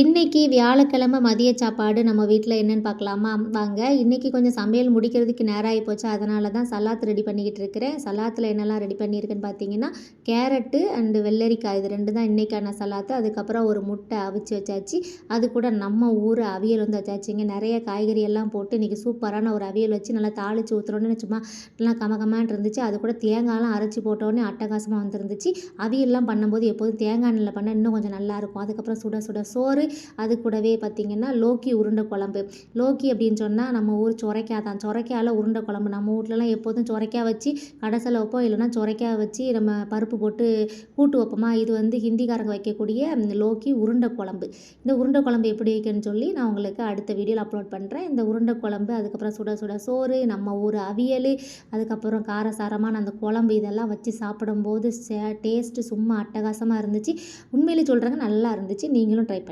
இன்றைக்கி வியாழக்கிழமை மதிய சாப்பாடு நம்ம வீட்டில் என்னென்னு பார்க்கலாமா? வாங்க. இன்றைக்கி கொஞ்சம் சமையல் முடிக்கிறதுக்கு நேரம் ஆகி போச்சு. அதனால தான் சலாத் ரெடி பண்ணிக்கிட்டு இருக்கிறேன். சலாத்தில் என்னெல்லாம் ரெடி பண்ணியிருக்கேன்னு பார்த்தீங்கன்னா கேரட்டு அண்டு வெள்ளரிக்காய். இது ரெண்டு தான் இன்றைக்கான சலாத்து. அதுக்கப்புறம் ஒரு முட்டை அவிச்சு வச்சாச்சு. அது கூட நம்ம ஊர் அவியல் வந்து வச்சாச்சுங்க. நிறைய காய்கறி எல்லாம் போட்டு இன்றைக்கி சூப்பரான ஒரு அவியல் வச்சு நல்லா தாளித்து ஊற்றுறோன்னு சும்மா நல்லா கமகமான் இருந்துச்சு. அது கூட தேங்காயெலாம் அரைச்சி போட்டோடனே அட்டகாசமாக வந்துருந்துச்சு. அவியல்லாம் பண்ணும்போது எப்போதும் தேங்காய் எண்ணெயில் பண்ணால் இன்னும் கொஞ்சம் நல்லாயிருக்கும் அதுக்கப்புறம் சுட சுட சோறு அது கூடவே பார்த்திங்கன்னா லோக்கி உருண்டை குழம்பு. லோக்கி அப்படின்னு சொன்னால் நம்ம ஊர் சொரைக்காய் தான். சொரைக்காயில் உருண்டை குழம்பு. நம்ம வீட்லலாம் எப்போதும் சொரைக்காய் வச்சு கடைசியில் வைப்போம். இல்லைன்னா சொரைக்காய் வச்சு நம்ம பருப்பு போட்டு கூட்டு வைப்போமா? இது வந்து ஹிந்திக்காரங்க வைக்கக்கூடிய லோக்கி உருண்டை குழம்பு. இந்த உருண்டை குழம்பு எப்படி வைக்கணும்னு சொல்லி நான் உங்களுக்கு அடுத்த வீடியோவில் அப்லோட் பண்ணுறேன் இந்த உருண்டை குழம்பு அதுக்கப்புறம் சுட சுட சோறு நம்ம ஊர் அவியல் அதுக்கப்புறம் காரசாரமான அந்த குழம்பு இதெல்லாம் வச்சு சாப்பிடும்போது டேஸ்ட்டு சும்மா அட்டகாசமாக இருந்துச்சு. உண்மையிலே சொல்கிறாங்க நல்லா இருந்துச்சு. நீங்களும் ட்ரை பண்ணி